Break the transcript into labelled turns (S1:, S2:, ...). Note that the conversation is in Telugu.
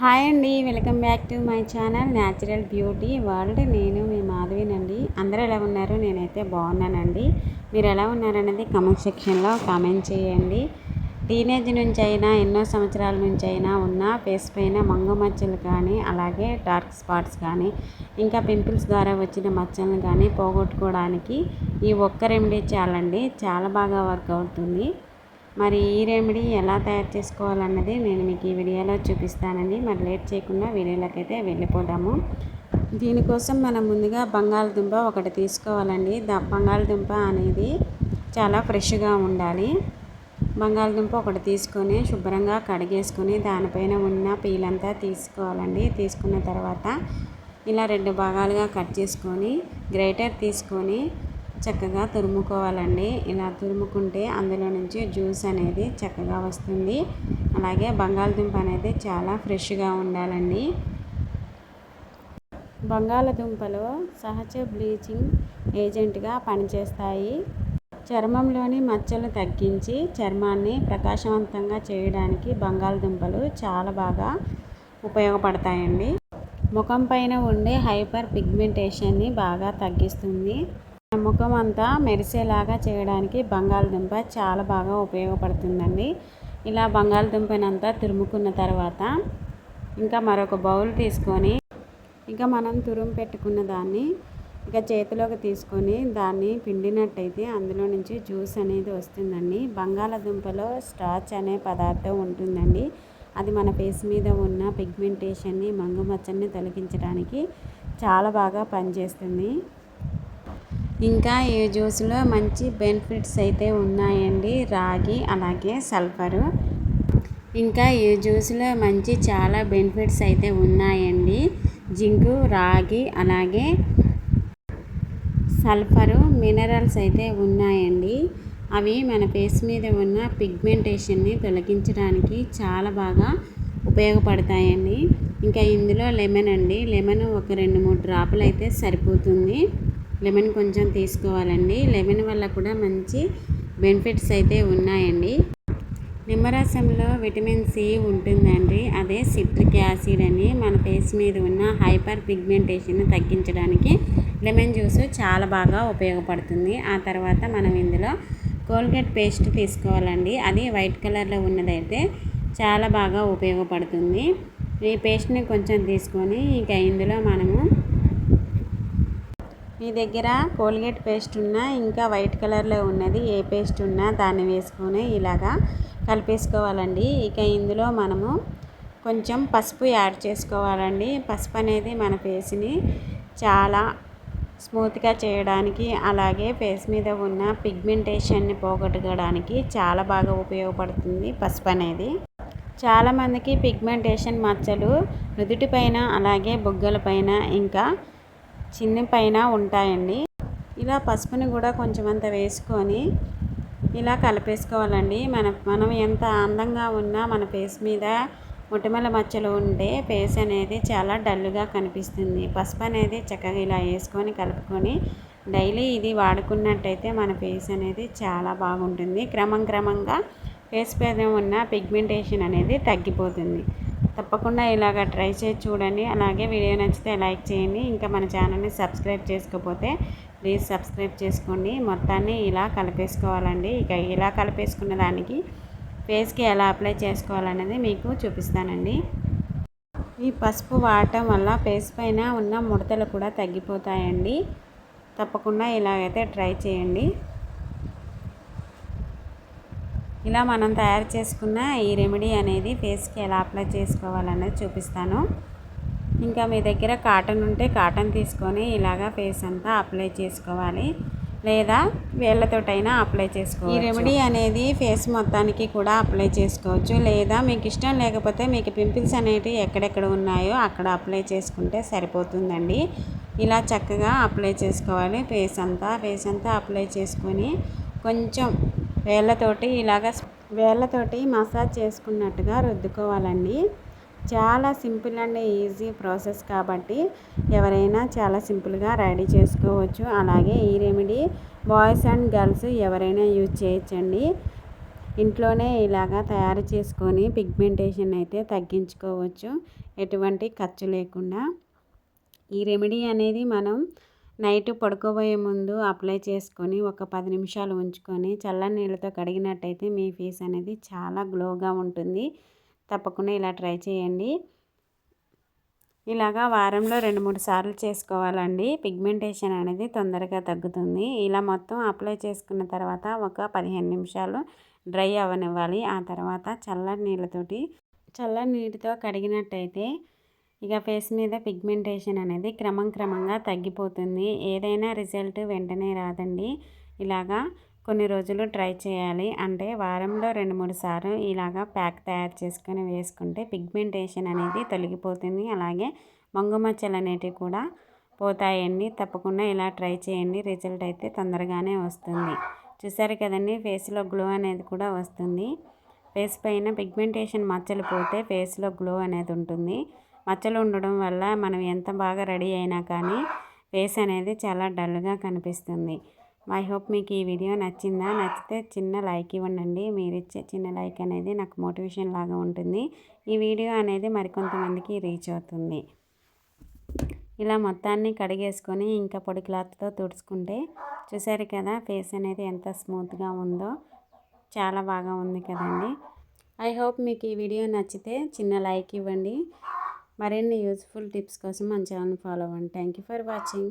S1: హాయ్ అండి welcome back to my channel natural beauty. World నేను మీ మాధవినండి. అందరూ ఎలా ఉన్నారు? నేనైతే బాగున్నానండి. మీరు ఎలా ఉన్నారనేది కమెంట్ సెక్షన్లో కామెంట్ చేయండి. టీనేజ్ నుంచి అయినా ఎన్నో సంవత్సరాల నుంచి అయినా ఉన్న ఫేస్ పైన మంగు మచ్చలు కానీ అలాగే డార్క్ స్పాట్స్ కానీ ఇంకా పింపుల్స్ ద్వారా వచ్చిన మచ్చలను కానీ పోగొట్టుకోవడానికి ఈ ఒక్క రెమెడీ చాలండి. చాలా బాగా వర్క్ అవుతుంది. మరి ఈ రెమెడీ ఎలా తయారు చేసుకోవాలన్నది నేను మీకు ఈ వీడియోలో చూపిస్తానండి. మరి లేట్ చేయకుండా వీడియోలోకి అయితే వెళ్ళిపోదాము. దీనికోసం మనం ముందుగా బంగాళదుంప ఒకటి తీసుకోవాలండి. ద బంగాళదుంప అనేది చాలా ఫ్రెష్గా ఉండాలి. బంగాళదుంప ఒకటి తీసుకొని శుభ్రంగా కడిగేసుకొని దానిపైన ఉన్న పీలంతా తీసుకోవాలండి. తీసుకున్న తర్వాత ఇలా రెండు భాగాలుగా కట్ చేసుకొని గ్రైటర్ తీసుకొని చక్కగా తురుముకోవాలండి. ఇలా తురుముకుంటే అందులో నుంచి జ్యూస్ అనేది చక్కగా వస్తుంది. అలాగే బంగాళదుంప అనేది చాలా ఫ్రెష్గా ఉండాలండి. బంగాళదుంపలో సహజ బ్లీచింగ్ ఏజెంట్గా పనిచేస్తాయి. చర్మంలోని మచ్చలు తగ్గించి చర్మాన్ని ప్రకాశవంతంగా చేయడానికి బంగాళదుంపలు చాలా బాగా ఉపయోగపడతాయండి. ముఖం పైన ఉండే హైపర్ పిగ్మెంటేషన్ని బాగా తగ్గిస్తుంది. ముఖం అంతా మెరిసేలాగా చేయడానికి బంగాళదుంప చాలా బాగా ఉపయోగపడుతుందండి. ఇలా బంగాళదుంపనంతా తురుముకున్న తర్వాత ఇంకా మరొక బౌల్ తీసుకొని ఇంకా మనం తురుము పెట్టుకున్న దాన్ని ఇక చేతిలోకి తీసుకొని దాన్ని పిండినట్టయితే అందులో నుంచి జ్యూస్ అనేది వస్తుందండి. బంగాళదుంపలో స్టార్చ్ అనే పదార్థం ఉంటుందండి. అది మన ఫేస్ మీద ఉన్న పిగ్మెంటేషన్ని మంగుమచ్చని తొలగించడానికి చాలా బాగా పనిచేస్తుంది. ఇంకా ఈ జ్యూస్లో మంచి బెనిఫిట్స్ అయితే ఉన్నాయండి. రాగి అలాగే సల్ఫరు. ఇంకా ఈ జ్యూస్లో మంచి చాలా బెనిఫిట్స్ అయితే ఉన్నాయండి. జింకు రాగి అలాగే సల్ఫరు మినరల్స్ అయితే ఉన్నాయండి. అవి మన ఫేస్ మీద ఉన్న పిగ్మెంటేషన్ని తొలగించడానికి చాలా బాగా ఉపయోగపడతాయండి. ఇంకా ఇందులో లెమన్ అండి. లెమన్ ఒక రెండు మూడు డ్రాపులు అయితే సరిపోతుంది. లెమన్ కొంచెం తీసుకోవాలండి. లెమన్ వల్ల కూడా మంచి బెనిఫిట్స్ అయితే ఉన్నాయండి. నిమ్మరసంలో విటమిన్ సి ఉంటుందండి. అదే సిట్రిక్ యాసిడ్ అని మన ఫేస్ మీద ఉన్న హైపర్ పిగ్మెంటేషన్ తగ్గించడానికి లెమన్ జ్యూస్ చాలా బాగా ఉపయోగపడుతుంది. ఆ తర్వాత మనం ఇందులో కోల్గేట్ పేస్ట్ తీసుకోవాలండి. అది వైట్ కలర్లో ఉన్నదైతే చాలా బాగా ఉపయోగపడుతుంది. ఈ పేస్ట్ని కొంచెం తీసుకొని ఇంకా ఇందులో మనము మీ దగ్గర కోల్గేట్ పేస్ట్ ఉన్నా ఇంకా వైట్ కలర్లో ఉన్నది ఏ పేస్ట్ ఉన్నా దాన్ని వేసుకొని ఇలాగా కలిపేసుకోవాలండి. ఇక ఇందులో మనము కొంచెం పసుపు యాడ్ చేసుకోవాలండి. పసుపు అనేది మన ఫేస్ని చాలా స్మూత్గా చేయడానికి అలాగే ఫేస్ మీద ఉన్న పిగ్మెంటేషన్ని పోగొట్టుకోవడానికి చాలా బాగా ఉపయోగపడుతుంది పసుపు అనేది. చాలామందికి పిగ్మెంటేషన్ మచ్చలు నుదుటిపైన అలాగే బుగ్గల పైన ఇంకా చిన్ని పైన ఉంటాయండి. ఇలా పసుపుని కూడా కొంచెం అంత వేసుకొని ఇలా కలిపేసుకోవాలండి. మన మనం ఎంత అందంగా ఉన్నా మన ఫేస్ మీద మొటిమల మచ్చలు ఉంటే ఫేస్ అనేది చాలా డల్గా కనిపిస్తుంది. పసుపు అనేది చక్కగా ఇలా వేసుకొని కలుపుకొని డైలీ ఇది వాడుకున్నట్టయితే మన ఫేస్ అనేది చాలా బాగుంటుంది. క్రమం క్రమంగా ఫేస్ మీద ఉన్న పిగ్మెంటేషన్ అనేది తగ్గిపోతుంది. తప్పకుండా ఇలాగ ట్రై చేసి చూడండి. అలాగే వీడియో నచ్చితే లైక్ చేయండి. ఇంకా మన ఛానల్ని సబ్స్క్రైబ్ చేసుకోకపోతే ప్లీజ్ సబ్స్క్రైబ్ చేసుకోండి. మొత్తాన్ని ఇలా కలిపేసుకోవాలండి. ఇక ఇలా కలిపేసుకున్న దానికి ఫేస్కి ఎలా అప్లై చేసుకోవాలనేది మీకు చూపిస్తానండి. ఈ పసుపు వాడటం వల్ల ఫేస్ పైన ఉన్న ముడతలు కూడా తగ్గిపోతాయండి. తప్పకుండా ఇలాగైతే ట్రై చేయండి. ఇలా మనం తయారు చేసుకున్న ఈ రెమెడీ అనేది ఫేస్కి ఎలా అప్లై చేసుకోవాలనేది చూపిస్తాను. ఇంకా మీ దగ్గర కాటన్ ఉంటే కాటన్ తీసుకొని ఇలాగా ఫేస్ అంతా అప్లై చేసుకోవాలి. లేదా వేళ్ళతోటైనా అప్లై చేసుకోవాలి ఈ రెమెడీ అనేది ఫేస్ మొత్తానికి కూడా అప్లై చేసుకోవచ్చు. లేదా మీకు ఇష్టం లేకపోతే మీకు పింపుల్స్ అనేవి ఎక్కడెక్కడ ఉన్నాయో అక్కడ అప్లై చేసుకుంటే సరిపోతుందండి. ఇలా చక్కగా అప్లై చేసుకోవాలి. ఫేస్ అంతా ఫేస్ అంతా అప్లై చేసుకొని కొంచెం వేళ్ళతోటి ఇలాగ వేళ్ళతోటి మసాజ్ చేసుకున్నట్టుగా రుద్దుకోవాలండి. చాలా సింపుల్ అండ్ ఈజీ ప్రాసెస్ కాబట్టి ఎవరైనా చాలా సింపుల్గా రెడీ చేసుకోవచ్చు. అలాగే ఈ రెమెడీ బాయ్స్ అండ్ గర్ల్స్ ఎవరైనా యూజ్ చేయొచ్చండి. ఇంట్లోనే ఇలాగా తయారు చేసుకొని పిగ్మెంటేషన్ అయితే తగ్గించుకోవచ్చు. ఎటువంటి ఖర్చు లేకుండా. ఈ రెమెడీ అనేది మనం నైట్ పడుకోబోయే ముందు అప్లై చేసుకొని ఒక పది నిమిషాలు ఉంచుకొని చల్లని నీళ్ళతో కడిగినట్టయితే మీ ఫేస్ అనేది చాలా గ్లోగా ఉంటుంది. తప్పకుండా ఇలా ట్రై చేయండి. ఇలాగా వారంలో రెండు మూడు సార్లు చేసుకోవాలండి. పిగ్మెంటేషన్ అనేది తొందరగా తగ్గుతుంది. ఇలా మొత్తం అప్లై చేసుకున్న తర్వాత ఒక పదిహేను నిమిషాలు డ్రై అవ్వనివ్వాలి. ఆ తర్వాత చల్లని నీళ్ళతోటి చల్లని నీటితో కడిగినట్టయితే ఇక ఫేస్ మీద పిగ్మెంటేషన్ అనేది క్రమం క్రమంగా తగ్గిపోతుంది. ఏదైనా రిజల్ట్ వెంటనే రాదండి. ఇలాగా కొన్ని రోజులు ట్రై చేయాలి. అంటే వారంలో రెండు మూడు సార్లు ఇలాగా ప్యాక్ తయారు చేసుకొని వేసుకుంటే పిగ్మెంటేషన్ అనేది తొలగిపోతుంది. అలాగే మంగుమచ్చలు అనేటివి కూడా పోతాయండి. తప్పకుండా ఇలా ట్రై చేయండి. రిజల్ట్ అయితే తొందరగానే వస్తుంది. చూసారు కదండి ఫేస్లో గ్లో అనేది కూడా వస్తుంది. ఫేస్ పైన పిగ్మెంటేషన్ మచ్చలు పోతే ఫేస్లో గ్లో అనేది ఉంటుంది. మచ్చలు ఉండడం వల్ల మనం ఎంత బాగా రెడీ అయినా కానీ ఫేస్ అనేది చాలా డల్గా కనిపిస్తుంది. ఐ హోప్ మీకు ఈ వీడియో నచ్చిందా? నచ్చితే చిన్న లైక్ ఇవ్వండి మీరు ఇచ్చే చిన్న లైక్ అనేది నాకు మోటివేషన్ లాగా ఉంటుంది. ఈ వీడియో అనేది మరికొంతమందికి రీచ్ అవుతుంది. ఇలా మొత్తాన్ని కడిగేసుకొని ఇంకా పొడి క్లాత్తో తుడుచుకుంటే చూసారు కదా ఫేస్ అనేది ఎంత స్మూత్గా ఉందో చాలా బాగా ఉంది కదండి. ఐ హోప్ మీకు ఈ వీడియో నచ్చితే చిన్న లైక్ ఇవ్వండి. మరిన్ని యూస్ఫుల్ టిప్స్ కోసం మన ఛానల్ ఫాలో అవ్వండి. Thank you for watching.